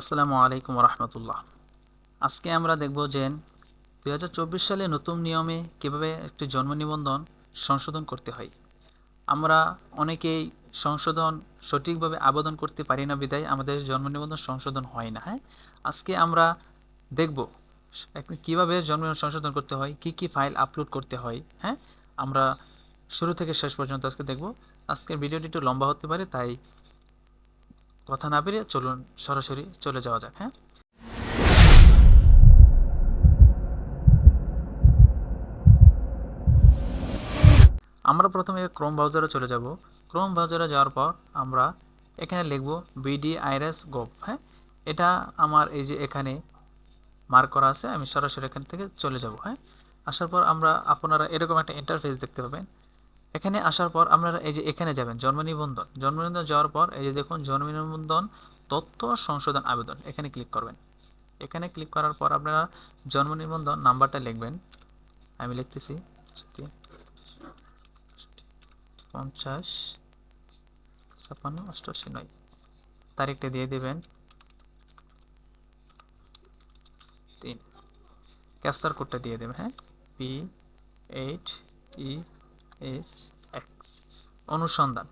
আসসালামু আলাইকুম রহমতুল্লাহ আজকে আমরা দেখব যে দু হাজার চব্বিশ সালে নতুন নিয়মে কীভাবে একটি জন্ম নিবন্ধন সংশোধন করতে হয়। আমরা অনেকেই সংশোধন সঠিকভাবে আবেদন করতে পারি না বিদায় আমাদের জন্ম নিবন্ধন সংশোধন হয় না। হ্যাঁ আজকে আমরা দেখব কীভাবে জন্ম সংশোধন করতে হয়, কি কি ফাইল আপলোড করতে হয়। হ্যাঁ আমরা শুরু থেকে শেষ পর্যন্ত আজকে দেখব। আজকের ভিডিওটি একটু লম্বা হতে পারে, তাই কথা না বেরিয়ে চলুন সরাসরি চলে যাওয়া যাক হ্যাঁ? আমরা প্রথমে ক্রোম ব্রাউজারে চলে যাব। ক্রোম ব্রাউজারে যাওয়ার পর আমরা এখানে লিখব বিডি আইরেস গোপ হ্যাঁ? এটা আমার এই যে এখানে মার্ক করা আছে, আমি সরাসরি এখান থেকে চলে যাব হ্যাঁ? আসার পর আমরা আপনারা এরকম একটা ইন্টারফেস দেখতে পাবেন। এখানে আসার পর আপনারা এই যে এখানে যাবেন, জন্ম নিবন্ধন। জন্ম নিবন্ধন যাওয়ার পর এই যে দেখুন, জন্ম নিবন্ধন, তথ্য সংশোধন আবেদন, এখানে ক্লিক করবেন। এখানে ক্লিক করার পর আপনারা জন্ম নিবন্ধন নাম্বারটা লিখবেন। আমি লিখতেছি পঞ্চাশ, ছাপ্পান্ন, অষ্টআশি, নয়। তারিখটা দিয়ে দেবেন। তিন। ক্যাপচার কোডটা দিয়ে দেবেন হ্যাঁ? P eight E S X অনুসন্ধান।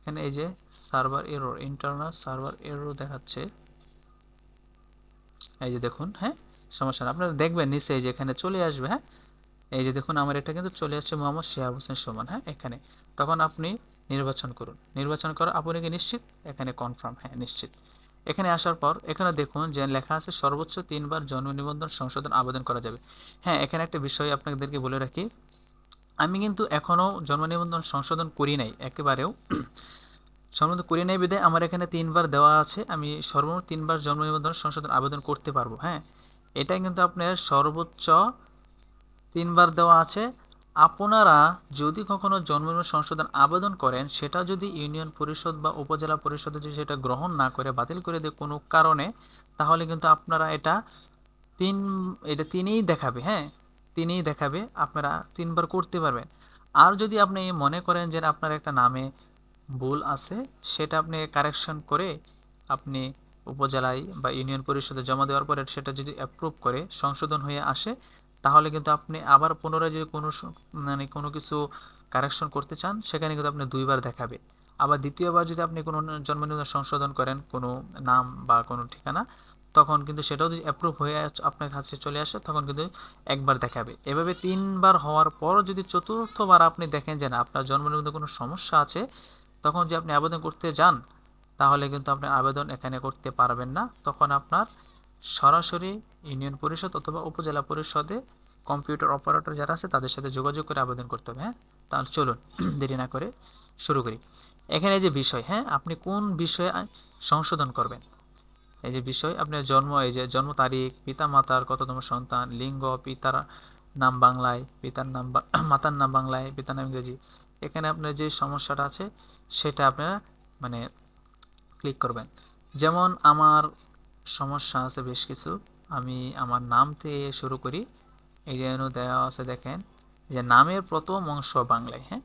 এখানে এই যে server error internal server error দেখাচ্ছে। এই যে দেখুন হ্যাঁ? সমস্যা না। আপনারা দেখবেন নিচে এই যে এখানে চলে আসবে হ্যাঁ? এই যে দেখুন, আমার এটা কিন্তু চলে আসছে মোহাম্মদ শিহাব হোসেন সমান হ্যাঁ? এখানে। তখন আপনি নির্বাচন করুন। নির্বাচন করা আপনি কি নিশ্চিত? এখানে কনফার্ম হ্যাঁ নিশ্চিত। এখানে আসার পর এখানে দেখুন যে লেখা আছে সর্বোচ্চ তিনবার জন্ম নিবন্ধন সংশোধন আবেদন করা যাবে। হ্যাঁ এখানে একটা বিষয় আপনাদেরকে বলে রাখি। আমি কিন্তু এখনও জন্ম নিবন্ধন সংশোধন করি নাই, একেবারেও। সংশোধন করি নাই বিধায় আমার এখানে তিনবার দেওয়া আছে, আমি সর্বমোট তিনবার জন্ম নিবন্ধন সংশোধন আবেদন করতে পারব হ্যাঁ? এটা কিন্তু আপনার সর্বোচ্চ তিনবার দেওয়া আছে। আপনারা যদি কখনো জন্ম সংশোধন আবেদন করেন, সেটা যদি ইউনিয়ন পরিষদ বা উপজেলা পরিষদ যদি সেটা গ্রহণ না করে, বাতিল করে দেয় কোনো কারণে, তাহলে কিন্তু আপনারা এটা তিন, এটা তিনিই দেখাবে হ্যাঁ? তিনিই দেখাবে, আপনারা তিনবার করতে পারবেন। আর যদি আপনি মনে করেন যে আপনার একটা নামে ভুল আছে, সেটা আপনি কারেকশন করে আপনি উপজেলায় বা ইউনিয়ন পরিষদে জমা দেওয়ার পরে সেটা যদি অ্যাপ্রুভ করে সংশোধন হয়ে আসে, তাহলে কিন্তু আপনি আবার পুনরায় যদি কোনো মানে কোনো কিছু কারেকশন করতে চান, সেখানে কিন্তু আপনি দুইবার দেখাবে। আবার দ্বিতীয়বার যদি আপনি কোনো জন্ম সংশোধন করেন, কোনো নাম বা কোনো ঠিকানা তখন কিন্তু সেটাও যদি অ্যাপ্রুভ হয়ে আপনার কাছে চলে আসে, তখন কিন্তু একবার দেখাবে। এভাবে তিনবার হওয়ার পর যদি চতুর্থবার আপনি দেখেন যে না, আপনার জন্ম কোনো সমস্যা আছে, তখন যে আপনি আবেদন করতে যান, তাহলে কিন্তু আপনি আবেদন এখানে করতে পারবেন না। তখন আপনার সরাসরি ইউনিয়ন পরিষদ অথবা উপজেলা পরিষদে কম্পিউটার অপারেটর যারা আছে, তাদের সাথে যোগাযোগ করে আবেদন করতে হবে হ্যাঁ? তাহলে চলুন, দেরি না করে শুরু করি। এখানে যে বিষয় হ্যাঁ? আপনি কোন বিষয়ে সংশোধন করবেন? এই যে বিষয়, আপনার জন্ম, এই যে জন্ম তারিখ, পিতা, মাতার কততম সন্তান, লিঙ্গ, পিতার নাম বাংলায়, পিতার নাম মাতার নাম বাংলায়, পিতার নাম ইংরেজি, এখানে আপনার যে সমস্যাটা আছে, সেটা আপনারা মানে ক্লিক করবেন। যেমন আমার সমস্যা আছে বেশ কিছু, আমি আমার নাম থেকে শুরু করি, এই যে দেওয়া আছে দেখেন, যে নামের প্রথম অংশ বাংলায় হ্যাঁ?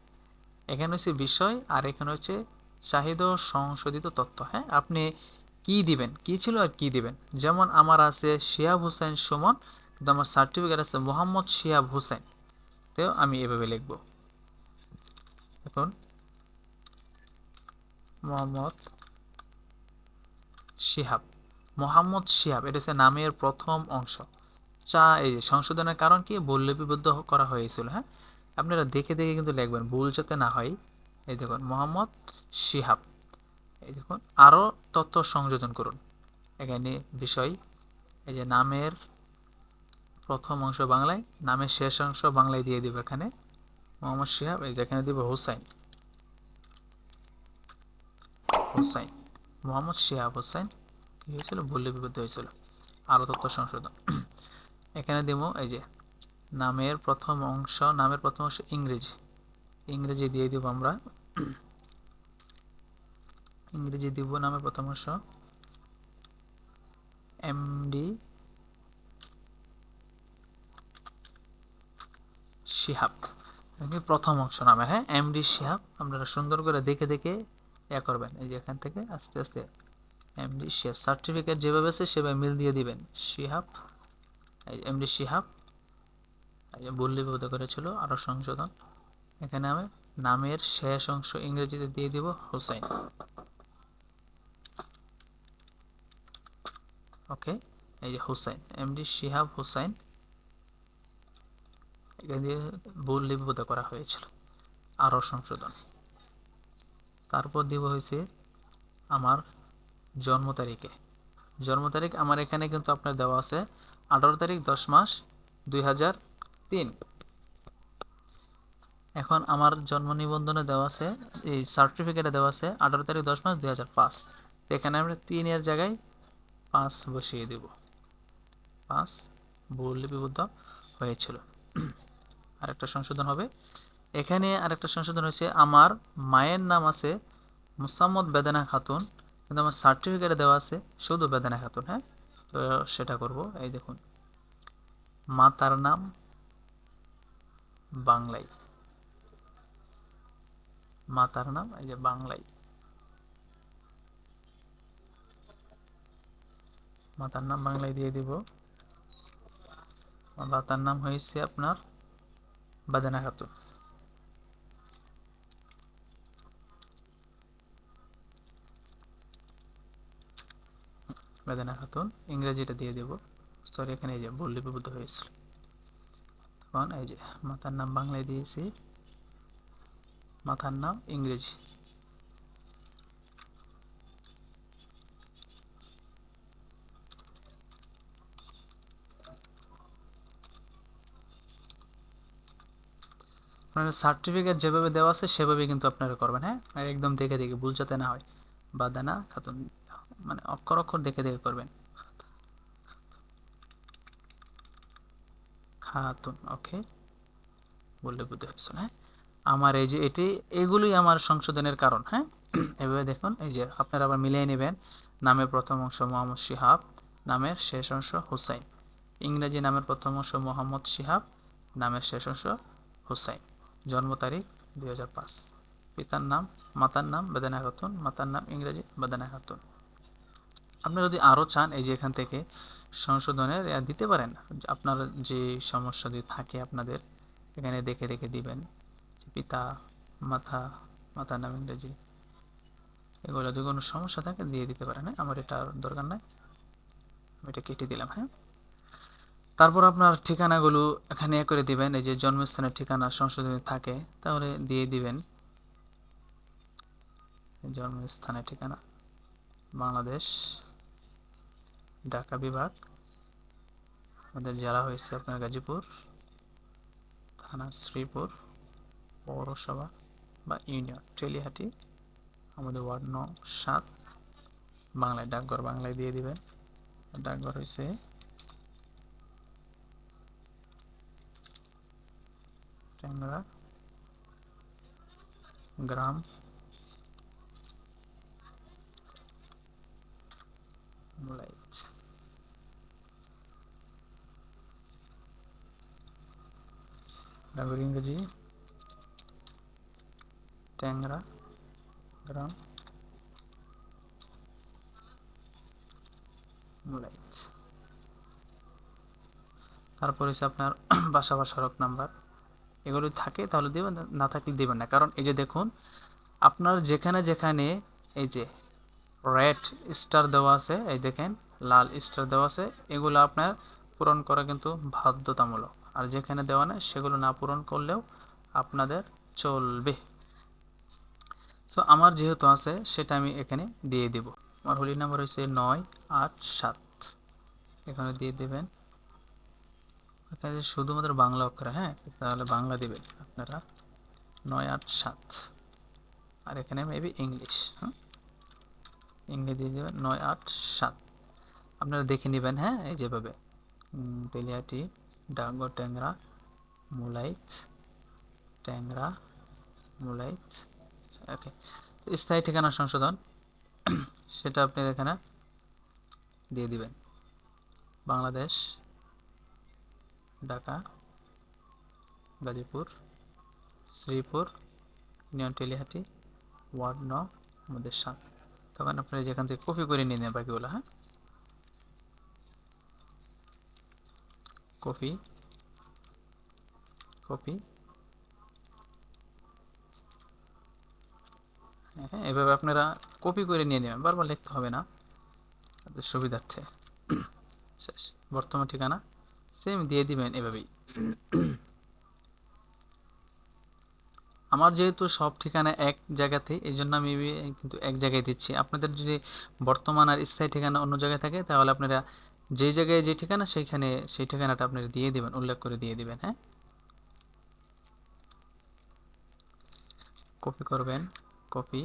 এখানে হচ্ছে বিষয় আর এখানে হচ্ছে চাহিদা সংশোধিত তথ্য হ্যাঁ? আপনি কি দিবেন? কি ছিল আর কি দিবেন? যেমন আমার আছে শিহাব হোসেন সুমন, কিন্তু আমার সার্টিফিকেট আছে মোহাম্মদ শিহাব হোসেন। তো আমি এভাবে লিখব। এখন মোহাম্মদ শিহাব। মোহাম্মদ শিহাব, এটা হচ্ছে নামের প্রথম অংশ। চা, এই যে সংশোধনের কারণ কি? ভুল লিপিবদ্ধ করা হয়েছিল হ্যাঁ? আপনারা দেখে দেখে কিন্তু লিখবেন, ভুল যাতে না হয়। এই দেখুন, মোহাম্মদ শিহাব। এই দেখুন, আরও তথ্য সংযোজন করুন। এখানে বিষয়, এই যে নামের প্রথম অংশ বাংলায়, নামের শেষ অংশ বাংলায় দিয়ে দিব এখানে। মোহাম্মদ শিহাব, এই যে এখানে দিব হুসাইন। হুসাইন, মোহাম্মদ শিহাব হোসেন কি হয়েছিল? ভুল লিপিবদ্ধ হয়েছিল। আরও তথ্য সংশোধন। এখানে দিব, এই যে নামের প্রথম অংশ, নামের প্রথম অংশ ইংরেজি। ইংরেজি দিয়ে দিব আমরা। ইংরেজি দিব নামের প্রথম অংশ। এমডি শিহাব। প্রথম অংশ নামের হ্যাঁ? এমডি শিহাব, আপনারা সুন্দর করে দেখে দেখে ইয়া করবেন। এই যে এখান থেকে আস্তে আস্তে এমডি শিহাব। সার্টিফিকেট যেভাবে আছে সেভাবে মিল দিয়ে দিবেন। শিহাব এমডি শিহাব ভুল লিপিবদ্ধ করেছিল আরও সংশোধন। এখানে আমি নামের শেষ অংশ ইংরেজিতে দিয়ে দিব, হুসাইন। ওকে এই যে হুসাইন এমডি শিহাব হুসাইন। এখানে দিয়ে ভুল লিপিবদ্ধ করা হয়েছিল। আরও সংশোধন। তারপর দিব হয়েছে আমার জন্ম তারিখে। জন্ম তারিখ আমার এখানে কিন্তু আপনার দেওয়া আছে আঠারো তারিখ দশ মাস দুই হাজার তিন। এখন আমার জন্ম নিবন্ধনে দেওয়া আছে, এই সার্টিফিকেটে দেওয়া আছে আঠারো তারিখ দশ মাস দুই হাজার পাঁচ। এখানে আমরা তিনের জায়গায় পাঁচ বসিয়ে দেব। পাঁচ ভুল লিপিবদ্ধ হয়েছিল। আরেকটা সংশোধন হবে। এখানে আরেকটা সংশোধন হয়েছে, আমার মায়ের নাম আছে মুসাম্মদ বেদানা খাতুন, কিন্তু আমার সার্টিফিকেটে দেওয়া আছে শুধু বেদানা খাতুন হ্যাঁ? তো সেটা করব। এই দেখুন, মাতার নাম বাংলাই। মাতার নাম, এই যে বাংলাই। মাতার নাম বাংলায় দিয়ে দিব। মাতার নাম হয়েছে আপনার বাদানা খাতুন বেদনা খাতুন ইংরেজিটা দিয়ে দেব। সরি এখানে এই যে ভুল লিপিবদ্ধ হয়েছিল তখন এই যে মাথার নাম বাংলায় দিয়েছি। মাথার নাম ইংরেজি। সার্টিফিকেট যেভাবে দেওয়া আছে, সেভাবে কিন্তু আপনারা করবেন হ্যাঁ? আর একদম দেখে দেখে ভুল যাতে না হয়। বাদানা খাতুন মানে অক্ষর অক্ষর দেখে দেখে করবেন। খাতুন, ওকে। বললে বুঝতে পারছেন হ্যাঁ? আমার এই যে এটি, এগুলোই আমার সংশোধনের কারণ হ্যাঁ? এভাবে দেখুন, এই যে আপনারা আবার মিলিয়ে নেবেন নামের প্রথম অংশ মোহাম্মদ শিহাব, নামের শেষ অংশ হুসাইন। ইংরেজি নামের প্রথম অংশ মোহাম্মদ শিহাব, নামের শেষ অংশ হুসাইন। জন্ম তারিখ দুই হাজার পাঁচ। পিতার নাম, মাতার নাম, বেদানা খাতুন। মাতার নাম ইংরেজি, বেদানা খাতুন। আপনি যদি আরও চান এই যে এখান থেকে সংশোধনের দিতে পারেন। আপনার যে সমস্যা যদি থাকে আপনাদের, এখানে দেখে দেখে দিবেন পিতা মাথা মাথার নাম ইংরেজি। এগুলো যদি কোনো সমস্যা থাকে, দিয়ে দিতে পারেন। হ্যাঁ আমার এটা দরকার নাই। আমি এটা কেটে দিলাম। হ্যাঁ। তারপর আপনার ঠিকানাগুলো এখানে এ করে দিবেন, এই যে জন্মস্থানের ঠিকানা, সংশোধনী থাকে, তাহলে দিয়ে দিবেন। জন্মস্থানের ঠিকানা, বাংলাদেশ, ঢাকা বিভাগ, আমাদের জেলা হয়েছে আপনার গাজীপুর, থানা শ্রীপুর, পৌরসভা বা ইউনিয়ন টেলিহাটি আমাদের ওয়ার্ড ন সাত, বাংলায় ডাকঘর, বাংলায় দিয়ে দিবেন। ডাকঘর হয়েছে ট্যাংরা গ্রাম লাইট গ্রাম লাইট তারপর হচ্ছে আপনার বাসা সড়ক নাম্বার। এগুলো থাকে, তাহলে দেবেন, না থাকলে দেবেন না। কারণ এই যে দেখুন, আপনার যেখানে যেখানে এই যে রেড স্টার দেওয়া আছে, এই দেখেন, লাল স্টার দেওয়া আছে, এগুলো আপনার পূরণ করা কিন্তু বাধ্যতামূলক। আর যেখানে দেওয়া নেই, সেগুলো না পূরণ করলেও আপনাদের চলবে। সো আমার যেহেতু আছে, সেটা আমি এখানে দিয়ে দেব। আমার হোলি নাম্বার হচ্ছে নয় আট সাত। এখানে দিয়ে দেবেন। এখানে শুধুমাত্র বাংলা অক্ষর হ্যাঁ? তাহলে বাংলা দেবেন আপনারা। নয় আট সাত। আর এখানে মেবি ইংলিশ হ্যাঁ ইংলিশ দিয়ে দেবেন নয় আট সাত। আপনারা দেখে নেবেন হ্যাঁ? এই যেভাবে। তেলিয়াটি ডাঙ্গো ট্যাংরা মুলাইট ট্যাংরা মুলাইট ওকে স্থায়ী ঠিকানা সংশোধন, সেটা আপনি এখানে দিয়ে দিবেন। বাংলাদেশ ঢাকা, গাজীপুর, শ্রীপুর, নিয়ন টেলিহাটি ওয়ার্ড ন, আমাদের সাত। তখন আপনারা যেখান থেকে কপি করে নিয়ে নেন বাকিগুলো হ্যাঁ? Copy copy. হ্যাঁ এভাবে আপনারা কপি করে নিয়ে নেবেন, বারবার লিখতে হবে না। সুবিধার্থে। শেষ। বর্তমান ঠিকানা? সেম দিয়ে দিবেন এভাবেই। আমার যেহেতু সব ঠিকানা এক জায়গাতে, এই জন্য আমি কিন্তু এক জায়গায় দিচ্ছি। আপনাদের যদি বর্তমান আর স্থায়ী ঠিকানা অন্য জায়গায় থাকে, তাহলে আপনারা যেই জায়গায় যে ঠিকানা, সেইখানে সেই ঠিকানাটা আপনারা দিয়ে দিবেন, উল্লেখ করে দিয়ে দিবেন হ্যাঁ? কপি করবেন কপি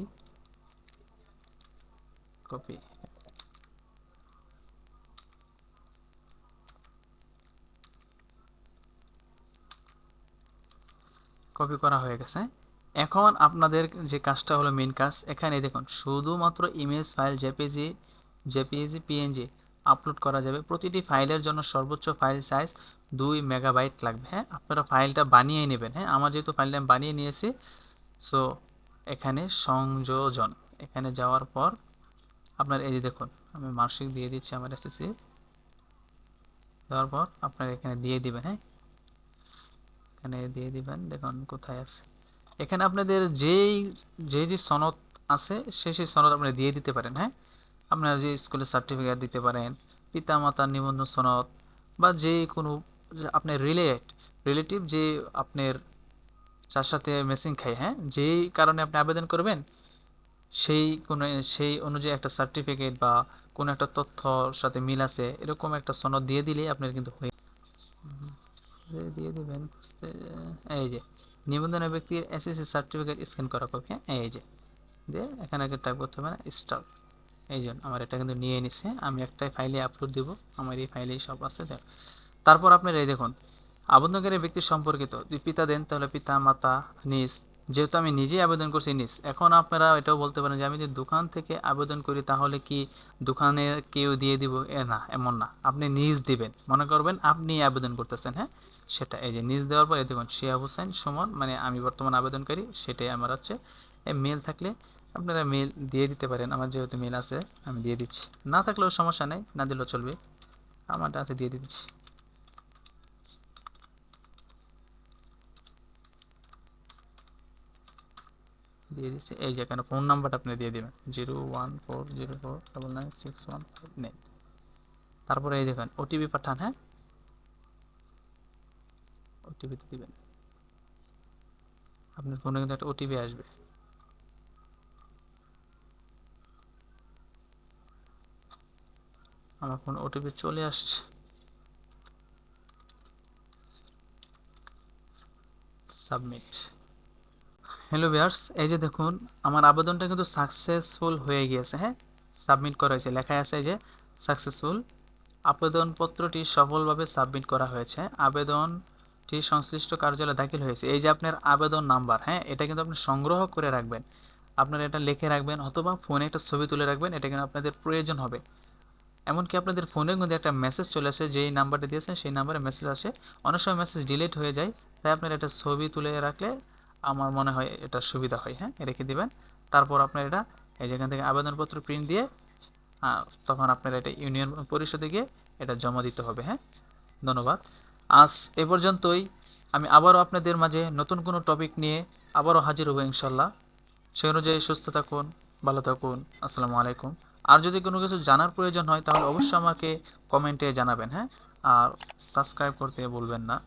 কপি কপি করা হয়ে গেছে। এখন আপনাদের যে কাজটা হলো মেন কাজ, এখানে দেখুন, শুধুমাত্র image file JPG JPG PNG upload করা যাবে। প্রতিটি ফাইলের জন্য সর্বোচ্চ ফাইল সাইজ দুই মেগাবাইট লাগবে। হ্যাঁ আপনারা ফাইলটা বানিয়ে নেবেন। হ্যাঁ আমার যেহেতু ফাইলটা আমি বানিয়ে নিয়েছি সো এখানে সংযোজন, এখানে যাওয়ার পর আপনার এই যে দেখুন, আমি মার্কশিট দিয়ে দিচ্ছি আমার এসএসসি দেওয়ার পর আপনার এখানে দিয়ে দিবেন। হ্যাঁ এখানে দিয়ে দিবেন। দেখুন কোথায় আছে। এখানে আপনাদের যেই যে যে সনদ আছে, সেই সেই সনদ আপনারা দিয়ে দিতে পারেন হ্যাঁ? আপনারা যে স্কুলের সার্টিফিকেট দিতে পারেন পিতা মাতার নিবন্ধন সনদ বা যে কোনো আপনার রিলেট রিলেটিভ যে আপনার যার সাথে মেসিং খাই হ্যাঁ? যেই কারণে আপনি আবেদন করবেন, সেই কোনো, সেই অনুযায়ী একটা সার্টিফিকেট বা কোনো একটা তথ্যর সাথে মিল আছে, এরকম একটা সনদ দিয়ে দিলেই আপনার কিন্তু হয়ে দিয়ে দিবেন এই যে নিবন্ধন ব্যক্তির এসএসসি সার্টিফিকেট স্ক্যান করা কপি হ্যাঁ? এই যে, দিয়ে এখানে আগে টাইপ করতে হবে না স্টার্ট এই জন্য আমার এটা কিন্তু নিয়ে নিছে, আমি একটাই ফাইলে আপলোড দিব, আমার এই ফাইলেই সব আছে দেখ তারপর আপনার এই দেখুন, আবেদনকারী ব্যক্তি সম্পর্কিত, যদি পিতা দেন, তাহলে পিতা, মাতা, নিজ, যেহেতু আমি নিজেই আবেদন করছি নিজ, এখন আপনারা এটাও বলতে পারেন যে, আমি যদি দোকান থেকে আবেদন করি, তাহলে কি দোকানের কেউ দিয়ে দিব? এ না, এমন না, আপনি নিজ দিবেন, মনে করবেন আপনি আবেদন করতেছেন হ্যাঁ? সেটা, এই যে নিজ দেওয়ার পর এই দেখুন শিয়া হোসেন সুমন মানে আমি বর্তমান আবেদনকারী, সেটাই আমার হচ্ছে মেল থাকলে আপনারা মেল দিয়ে দিতে পারেন, আমার যেহেতু মেল আছে, আমি দিয়ে দিচ্ছি। না থাকলেও সমস্যা নেই, না দিলেও চলবে, আমারটা আছে, দিয়ে দিচ্ছি। দিয়ে দিচ্ছি, এই যে এখানে ফোন নাম্বারটা আপনি দিয়ে দেবেন, zero one four zero four double nine six one five nine. তারপরে এই দেখেন ওটিপি পাঠান হ্যাঁ? ওটিপিতে দিবেন। আপনার ফোনে কিন্তু একটা ওটিপি আসবে। আমার ফোন ওটিপি চলে আসছে। সাবমিট হ্যালো বিয়ার্স এই যে দেখুন, আমার আবেদনটা কিন্তু সাকসেসফুল হয়ে গিয়েছে হ্যাঁ? সাবমিট করা হয়েছে। লেখা আছে যে সাকসেসফুল আবেদনপত্রটি সফলভাবে সাবমিট করা হয়েছে। আবেদনটি সংশ্লিষ্ট কার্যালয়ে দাখিল হয়েছে। এই যে আপনার আবেদন নাম্বার হ্যাঁ এটা কিন্তু আপনি সংগ্রহ করে রাখবেন। আপনারা এটা লিখে রাখবেন অথবা ফোনে একটা ছবি তুলে রাখবেন, এটা কিন্তু আপনাদের প্রয়োজন হবে। এমনকি আপনাদের ফোনে কিন্তু একটা মেসেজ চলে আসে, যেই নাম্বারটা দিয়েছেন সেই নাম্বারে মেসেজ আসে। অনেক সময় মেসেজ ডিলিট হয়ে যায়, তাই আপনারা একটা ছবি তুলে রাখলে আমার মনে হয় এটা সুবিধা হয় হ্যাঁ রেখে দিবেন। তারপর আপনার এটা, এই যেখান থেকে আবেদনপত্র প্রিন্ট দিয়ে তখন আপনার এটা ইউনিয়ন পরিষদে গিয়ে এটা জমা দিতে হবে হ্যাঁ। ধন্যবাদ। আজ এ পর্যন্তই। আমি আবারও আপনাদের মাঝে নতুন কোনো টপিক নিয়ে আবারও হাজির হব ইনশাল্লাহ। সেই অনুযায়ী সুস্থ থাকুন, ভালো থাকুন। আসসালামু আলাইকুম। আর যদি কোনো কিছু জানার প্রয়োজন হয়, তাহলে অবশ্যই আমাকে কমেন্টে জানাবেন হ্যাঁ? আর সাবস্ক্রাইব করতে বলবেন না।